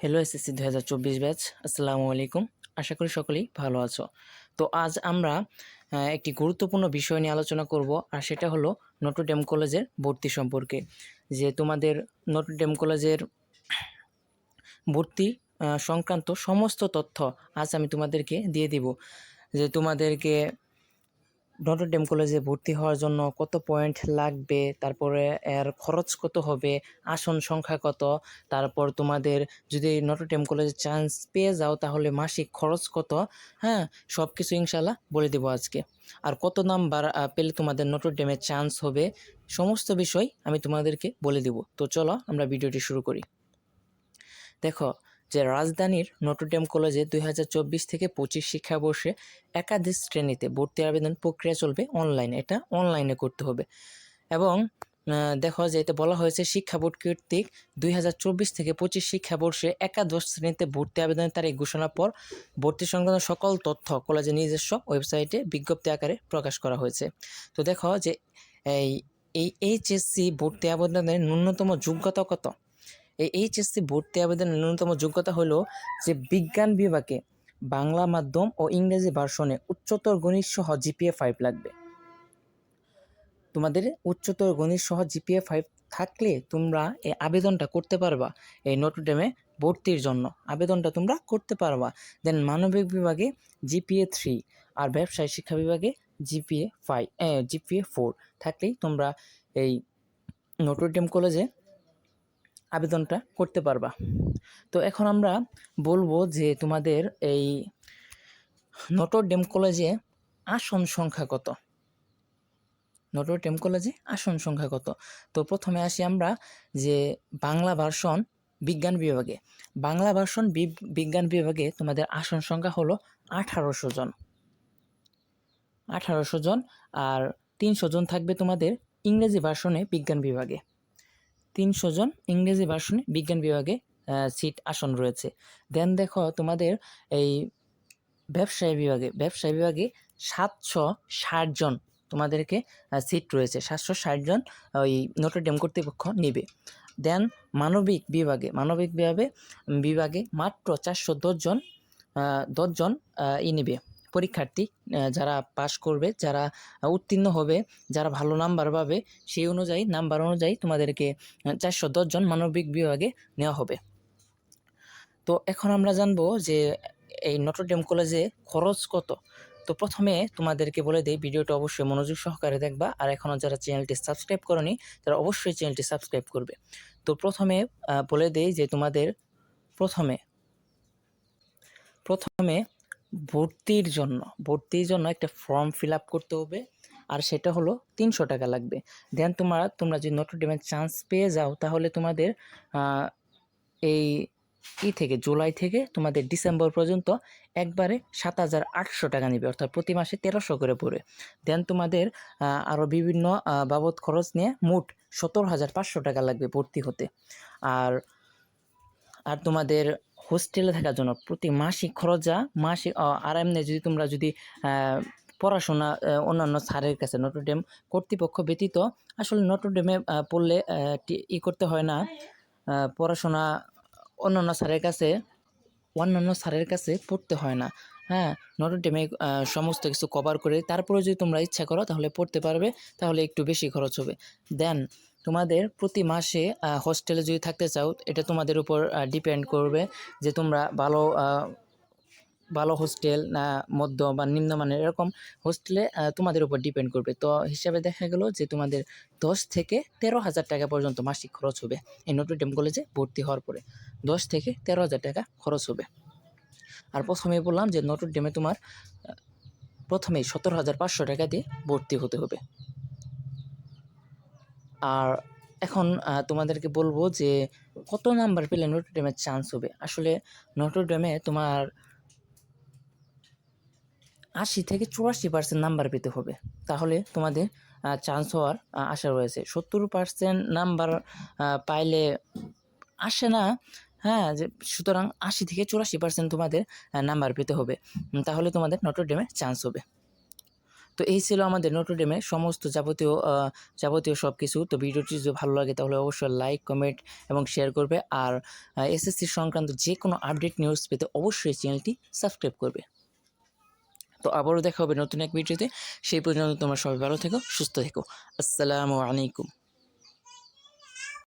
Hello SSC দু হাজার চব্বিশ ব্যাচ আসসালামু আলাইকুম। আশা করি সকলেই ভালো আছো। তো আজ আমরা একটি গুরুত্বপূর্ণ বিষয় নিয়ে আলোচনা করব, আর সেটা হলো নটরডেম কলেজের ভর্তি সম্পর্কে। যে তোমাদের নটরডেম কলেজের ভর্তি সংক্রান্ত সমস্ত তথ্য আজ আমি তোমাদেরকে দিয়ে দিব। যে তোমাদেরকে নটরডেম কলেজে ভর্তি হওয়ার জন্য কত পয়েন্ট লাগবে? তারপরে এর খরচ কত হবে? আসন সংখ্যা কত? তারপর তোমাদের যদি নটরডেম কলেজে চান্স পেয়ে যাও, তাহলে মাসিক খরচ কত? হ্যাঁ সব কিছু ইনশাল্লাহ বলে দেবো আজকে। আর কত নাম্বার পেলে তোমাদের নটরডেমে চান্স হবে? সমস্ত বিষয় আমি তোমাদেরকে বলে দেব। তো চলো আমরা ভিডিওটি শুরু করি। দেখো যে রাজধানীর নটরডেম কলেজে দুই হাজার চব্বিশ থেকে পঁচিশ শিক্ষাবর্ষে একাধিক শ্রেণীতে ভর্তি আবেদন প্রক্রিয়া চলবে অনলাইনে। এটা অনলাইনে করতে হবে। এবং দেখো যে এটা বলা হয়েছে শিক্ষা বোর্ড কর্তৃক দুই হাজার চব্বিশ থেকে পঁচিশ শিক্ষাবর্ষে একাদশ শ্রেণীতে ভর্তি আবেদনের তারিখ ঘোষণার পর ভর্তি সংক্রান্ত সকল তথ্য কলেজের নিজস্ব ওয়েবসাইটে বিজ্ঞপ্তি আকারে প্রকাশ করা হয়েছে। তো দেখো যে এই এইচএসসি ভর্তি আবেদনের ন্যূনতম যোগ্যতা কত? এই এইচএসসি ভর্তি আবেদনের ন্যূনতম যোগ্যতা হলো যে বিজ্ঞান বিভাগে বাংলা মাধ্যম ও ইংরেজি ভার্সনে উচ্চতর গণিত সহ জিপিএ ফাইভ লাগবে। তোমাদের উচ্চতর গণিত সহ জিপিএ ফাইভ থাকলে তোমরা এই আবেদনটা করতে পারবা এই নটরডেমে ভর্তির জন্য। আবেদনটা তোমরা করতে পারবা। দেন মানবিক বিভাগে জিপিএ থ্রি আর ব্যবসায় শিক্ষা বিভাগে জিপিএ ফাইভ জিপিএ ফোর থাকলেই তোমরা এই নটরডেম কলেজে আবেদনটা করতে পারবা। তো এখন আমরা বলব যে তোমাদের এই নটর ডেম কলেজে আসন সংখ্যা কত? নটর ডেম কলেজে আসন সংখ্যা কত? তো প্রথমে আসি আমরা যে বাংলা ভার্সন বিজ্ঞান বিভাগে। বাংলা ভার্সন বিজ্ঞান বিভাগে তোমাদের আসন সংখ্যা হলো আঠারোশো জন। আঠারোশো জন আর তিনশো জন থাকবে তোমাদের ইংরেজি ভার্সনে বিজ্ঞান বিভাগে। তিনশো জন ইংরেজি ভার্সনে বিজ্ঞান বিভাগে সিট আসন রয়েছে। দেন দেখো তোমাদের এই ব্যবসায়ী বিভাগে ব্যবসায়ী বিভাগে সাতশো ষাট জন তোমাদেরকে সিট রয়েছে। সাতশো ষাট জন ওই নটরডেম কর্তৃপক্ষ নেবে। দেন মানবিক বিভাগে মানবিক বিভাগে বিভাগে মাত্র চারশো দশজন দশজন ই নেবে। পরীক্ষার্থী যারা পাশ করবে, যারা উত্তীর্ণ হবে, যারা ভালো নাম্বার পাবে, সেই অনুযায়ী নাম্বার অনুযায়ী তোমাদেরকে চারশো দশজন মানবিক বিভাগে নেওয়া হবে। তো এখন আমরা জানব যে এই নটরডেম কলেজে খরচ কত? তো প্রথমে তোমাদেরকে বলে দিই, ভিডিওটা অবশ্যই মনোযোগ সহকারে দেখবা, আর এখনও যারা চ্যানেলটি সাবস্ক্রাইব করনি, তারা অবশ্যই চ্যানেলটি সাবস্ক্রাইব করবে। তো প্রথমে বলে দেই যে তোমাদের প্রথমে প্রথমে ভর্তির জন্য ভর্তির জন্য একটা ফর্ম ফিল আপ করতে হবে। আর সেটা হলো তিনশো টাকা লাগবে। দেন তোমরা তোমরা যদি নটরডেমের চান্স পেয়ে যাও, তাহলে তোমাদের এই ই থেকে, জুলাই থেকে তোমাদের ডিসেম্বর পর্যন্ত একবারে সাত হাজার আটশো টাকা নেবে। অর্থাৎ প্রতি মাসে তেরোশো করে পড়ে। দেন তোমাদের আরও বিভিন্ন বাবদ খরচ নিয়ে মোট সত্তর হাজার পাঁচশো টাকা লাগবে ভর্তি হতে। আর আর তোমাদের হোস্টেলে থাকার জন্য প্রতি মাসিক খরচা, মাসিক আর এমনি যদি তোমরা যদি পড়াশোনা অন্যান্য স্যারের কাছে নটরডেম কর্তৃপক্ষ ব্যতীত, আসলে নটরডেমে পড়লে ই করতে হয় না। পড়াশোনা অন্যান্য স্যারের কাছে, অন্যান্য স্যারের কাছে পড়তে হয় না। হ্যাঁ নটরডেমে সমস্ত কিছু কভার করে তারপরে যদি তোমরা ইচ্ছা করো তাহলে পড়তে পারবে, তাহলে একটু বেশি খরচ হবে। দেন তোমাদের প্রতি মাসে হোস্টেলে যদি থাকতে চাও, এটা তোমাদের উপর ডিপেন্ড করবে যে তোমরা ভালো ভালো হোস্টেল না মধ্য বা নিম্নমানের, এরকম হোস্টেলে তোমাদের উপর ডিপেন্ড করবে। তো হিসাবে দেখা গেল যে তোমাদের দশ থেকে তেরো হাজার টাকা পর্যন্ত মাসিক খরচ হবে এই নটরডেম কলেজে ভর্তি হওয়ার পরে। দশ থেকে তেরো হাজার টাকা খরচ হবে। আর প্রথমেই বললাম যে নটরডেমে তোমার প্রথমেই সতেরো হাজার পাঁচশো টাকা দিয়ে ভর্তি হতে হবে। আর এখন তোমাদেরকে বলব যে কত নাম্বার পেলে নটরডেমের চান্স হবে। আসলে নটরডেমে তোমার আশি থেকে চুরাশি পার্সেন্ট নাম্বার পেতে হবে। তাহলে তোমাদের চান্স হওয়ার আশা রয়েছে। সত্তর পার্সেন্ট নাম্বার পাইলে আসে না হ্যাঁ যে সুতরাং আশি থেকে চুরাশি পার্সেন্ট তোমাদের নাম্বার পেতে হবে। তাহলে তোমাদের নটর নটরডেমে চান্স হবে। তো এই ছিল আমাদের নোটোডেমের সমস্ত যাবতীয় যাবতীয় সব কিছু তো ভিডিওটি যদি ভালো লাগে তাহলে অবশ্যই লাইক কমেন্ট এবং শেয়ার করবে। আর এসএসসি সংক্রান্ত যে কোনো আপডেট নিউজ পেতে অবশ্যই চ্যানেলটি সাবস্ক্রাইব করবে। তো আবারও দেখা হবে নতুন এক ভিডিওতে সেই পর্যন্ত তোমরা সবাই ভালো থেকো, সুস্থ থেকো। আসসালামু আলাইকুম।